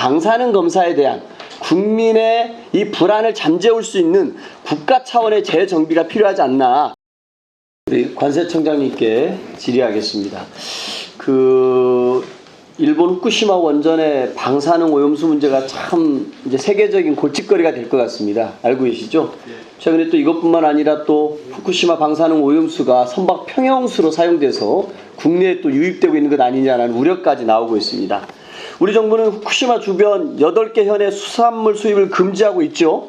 방사능 검사에 대한 국민의 이 불안을 잠재울 수 있는 국가 차원의 재정비가 필요하지 않나. 우리 관세청장님께 질의하겠습니다. 그 일본 후쿠시마 원전의 방사능 오염수 문제가 참 이제 세계적인 골칫거리가 될 것 같습니다. 알고 계시죠? 최근에 또 이것뿐만 아니라 또 후쿠시마 방사능 오염수가 선박 평형수로 사용돼서 국내에 또 유입되고 있는 것 아니냐라는 우려까지 나오고 있습니다. 우리 정부는 후쿠시마 주변 8개 현의 수산물 수입을 금지하고 있죠.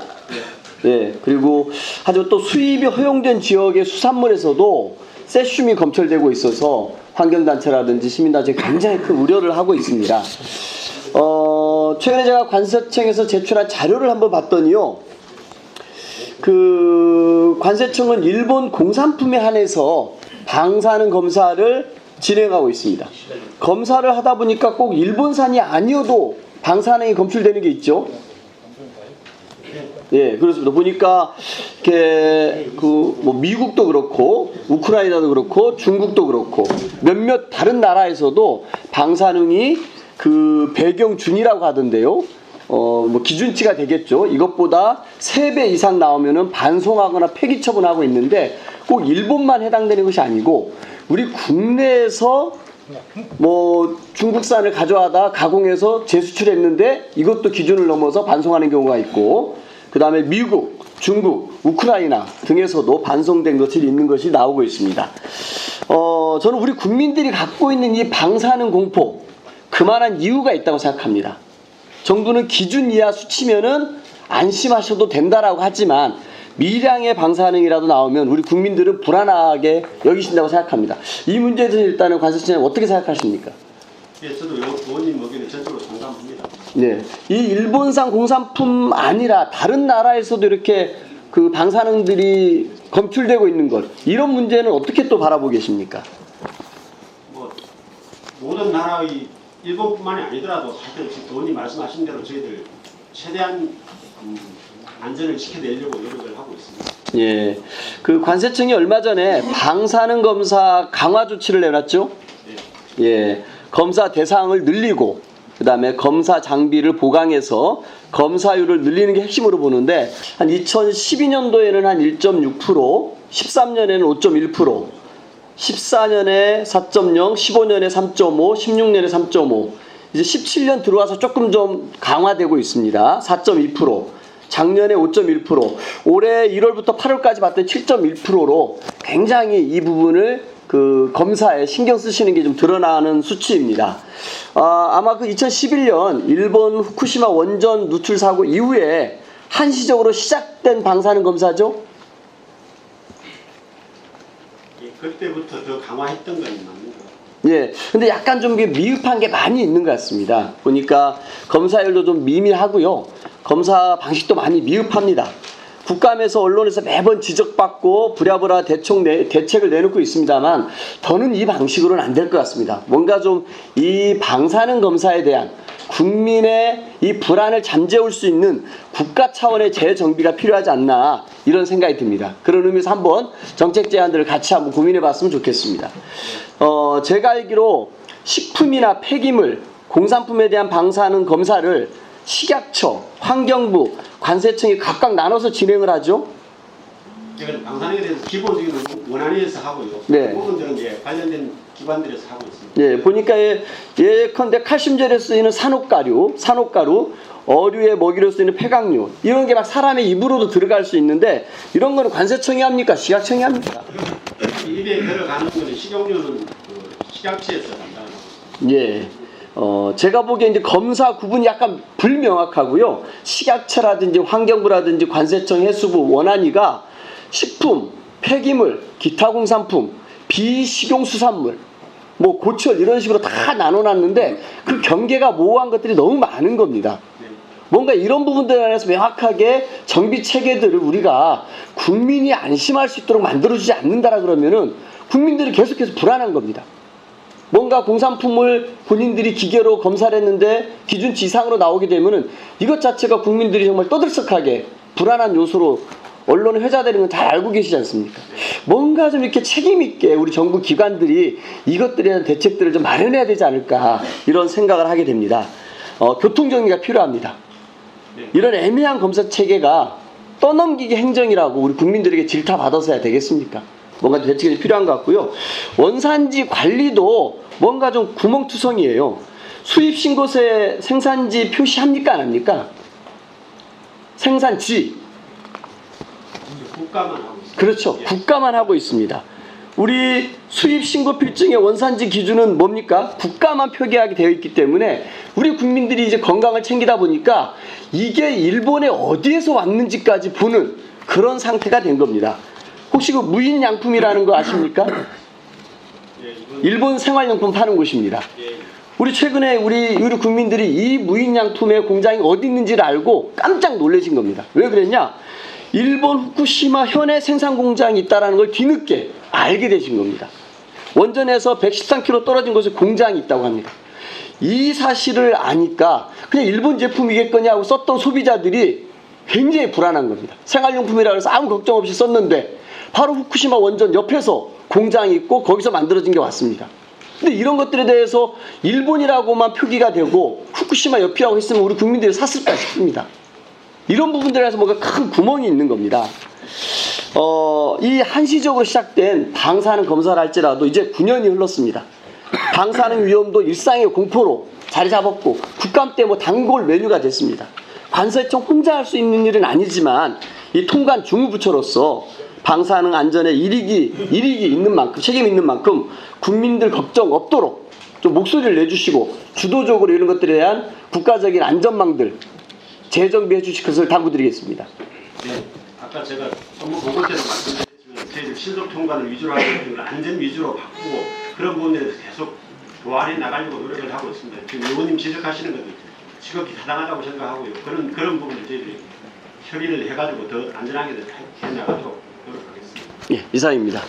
예, 그리고 하지만 또 수입이 허용된 지역의 수산물에서도 세슘이 검출되고 있어서 환경단체라든지 시민단체 굉장히 큰 우려를 하고 있습니다. 어, 최근에 제가 관세청에서 제출한 자료를 한번 봤더니요. 그 관세청은 일본 공산품에 한해서 방사능 검사를 진행하고 있습니다. 검사를 하다 보니까 꼭 일본산이 아니어도 방사능이 검출되는 게 있죠. 예, 그렇습니다. 보니까 이렇게 그뭐 미국도 그렇고 우크라이나도 그렇고 중국도 그렇고 몇몇 다른 나라에서도 방사능이 그 배경준이라고 하던데요. 어, 뭐 기준치가 되겠죠. 이것보다 3배 이상 나오면은 반송하거나 폐기 처분하고 있는데 꼭 일본만 해당되는 것이 아니고 우리 국내에서 뭐 중국산을 가져와다 가공해서 재수출했는데 이것도 기준을 넘어서 반송하는 경우가 있고 그 다음에 미국, 중국, 우크라이나 등에서도 반송된 것이 있는 것이 나오고 있습니다. 어, 저는 우리 국민들이 갖고 있는 이 방사능 공포 그만한 이유가 있다고 생각합니다. 정부는 기준 이하 수치면은 안심하셔도 된다라고 하지만 미량의 방사능이라도 나오면 우리 국민들은 불안하게 여기신다고 생각합니다. 이 문제에 대해서 일단은 관세청장 어떻게 생각하십니까? 예, 저도 요 의원님 의견에 전적으로 동감합니다. 네, 이 일본산 공산품 아니라 다른 나라에서도 이렇게 그 방사능들이 검출되고 있는 것 이런 문제는 어떻게 또 바라보고 계십니까? 뭐 모든 나라의 일본뿐만이 아니더라도 지금 의원님 말씀하신 대로 저희들 최대한 음, 안전을 지켜내려고 노력을 하고 있습니다. 예, 그 관세청이 얼마 전에 방사능 검사 강화 조치를 내놨죠. 예. 예, 검사 대상을 늘리고 그다음에 검사 장비를 보강해서 검사율을 늘리는 게 핵심으로 보는데 한 2012년도에는 한 1.6%, 13년에는 5.1%, 14년에 4.0, 15년에 3.5, 16년에 3.5. 이제 17년 들어와서 조금 좀 강화되고 있습니다. 4.2%. 작년에 5.1%, 올해 1월부터 8월까지 봤더니 7.1%로 굉장히 이 부분을 그 검사에 신경 쓰시는 게 좀 드러나는 수치입니다. 아, 아마 그 2011년 일본 후쿠시마 원전 누출 사고 이후에 한시적으로 시작된 방사능 검사죠. 예, 그때부터 더 강화했던 건 맞는 것 같아요. 예. 근데 약간 좀 미흡한 게 많이 있는 것 같습니다. 보니까 검사율도 좀 미미하고요. 검사 방식도 많이 미흡합니다. 국감에서 언론에서 매번 지적받고 부랴부랴 대총 내, 대책을 내놓고 있습니다만 더는 이 방식으로는 안 될 것 같습니다. 뭔가 좀 이 방사능 검사에 대한 국민의 이 불안을 잠재울 수 있는 국가 차원의 재정비가 필요하지 않나 이런 생각이 듭니다. 그런 의미에서 한번 정책 제안들을 같이 한번 고민해 봤으면 좋겠습니다. 어, 제가 알기로 식품이나 폐기물, 공산품에 대한 방사능 검사를 식약처, 환경부, 관세청이 각각 나눠서 진행을 하죠. 제가 방사능에 대해서 기본적인 원안위에서 하고요. 네. 그 부분들은 이제 관련된 기관들에서 하고 있습니다. 예, 보니까 예, 예컨대 칼슘제로 쓰이는 산옥가루, 산옥가루, 어류에 먹이로 쓰이는 폐각류 이런 게 막 사람의 입으로도 들어갈 수 있는데 이런 거는 관세청이 합니까? 식약청이 합니까? 입에 들어가는 거는 식용유는 그 식약처에서 담당하고 예. 어, 제가 보기에 이제 검사 구분이 약간 불명확하고요. 식약처라든지 환경부라든지 관세청 해수부 원안위가 식품, 폐기물, 기타 공산품, 비식용 수산물, 뭐 고철 이런 식으로 다 나눠놨는데 그 경계가 모호한 것들이 너무 많은 겁니다. 뭔가 이런 부분들에 관해서 명확하게 정비 체계들을 우리가 국민이 안심할 수 있도록 만들어주지 않는다라 그러면은 국민들이 계속해서 불안한 겁니다. 뭔가 공산품을 본인들이 기계로 검사를 했는데 기준치 이상으로 나오게 되면은 이것 자체가 국민들이 정말 떠들썩하게 불안한 요소로 언론에 회자되는 건잘 알고 계시지 않습니까? 뭔가 좀 이렇게 책임있게 우리 정부 기관들이 이것들에 대한 대책들을 좀 마련해야 되지 않을까 이런 생각을 하게 됩니다. 어, 교통 정리가 필요합니다. 네. 이런 애매한 검사 체계가 떠넘기기 행정이라고 우리 국민들에게 질타 받아서야 되겠습니까? 뭔가 대책이 필요한 것 같고요. 원산지 관리도 뭔가 좀 구멍투성이에요. 수입 신고세 생산지 표시합니까 안 합니까? 생산지 국가만. 그렇죠. 예. 국가만 하고 있습니다. 우리 수입 신고 필증의 원산지 기준은 뭡니까? 국가만 표기하게 되어 있기 때문에 우리 국민들이 이제 건강을 챙기다 보니까 이게 일본에 어디에서 왔는지까지 보는 그런 상태가 된 겁니다. 혹시 그 무인 양품이라는 거 아십니까? 일본 생활용품 파는 곳입니다. 예, 우리 최근에 우리 우리 국민들이 이 무인 양품의 공장이 어디 있는지를 알고 깜짝 놀라신 겁니다. 왜 그랬냐? 일본 후쿠시마 현해 생산 공장이 있다라는 걸 뒤늦게 알게 되신 겁니다. 원전에서 113km 떨어진 곳에 공장이 있다고 합니다. 이 사실을 아니까 그냥 일본 제품이겠거냐 하고 썼던 소비자들이 굉장히 불안한 겁니다. 생활용품이라 해서 아무 걱정 없이 썼는데 바로 후쿠시마 원전 옆에서 공장이 있고 거기서 만들어진 게 왔습니다. 근데 이런 것들에 대해서 일본이라고만 표기가 되고 후쿠시마 옆이라고 했으면 우리 국민들이 샀을까 싶습니다. 이런 부분들에서 뭔가 큰 구멍이 있는 겁니다. 어, 이 한시적으로 시작된 방사능 검사를 할지라도 이제 9년이 흘렀습니다. 방사능 위험도 일상의 공포로 자리 잡았고 국감 때 뭐 단골 메뉴가 됐습니다. 관세청 혼자 할 수 있는 일은 아니지만 이 통관 주무부처로서 방사능 안전에 일익이 일익이 있는 만큼 책임 있는 만큼 국민들 걱정 없도록 좀 목소리를 내주시고 주도적으로 이런 것들에 대한 국가적인 안전망들 재정비해 주실 것을 당부드리겠습니다. 네, 아까 제가 업무 보고 때도 말씀드렸지만 신속 통관을 위주로 걸 안전 위주로 바꾸고 그런 부분에 대해서 계속 보완해 나가려고 노력을 하고 있습니다. 지금 의원님 지적하시는 것도 지극히 타당하다고 생각하고요. 그런 그런 부분을 저희들이 협의를 해가지고 더 안전하게 해 나가도록 노력하겠습니다. 예, 이상입니다.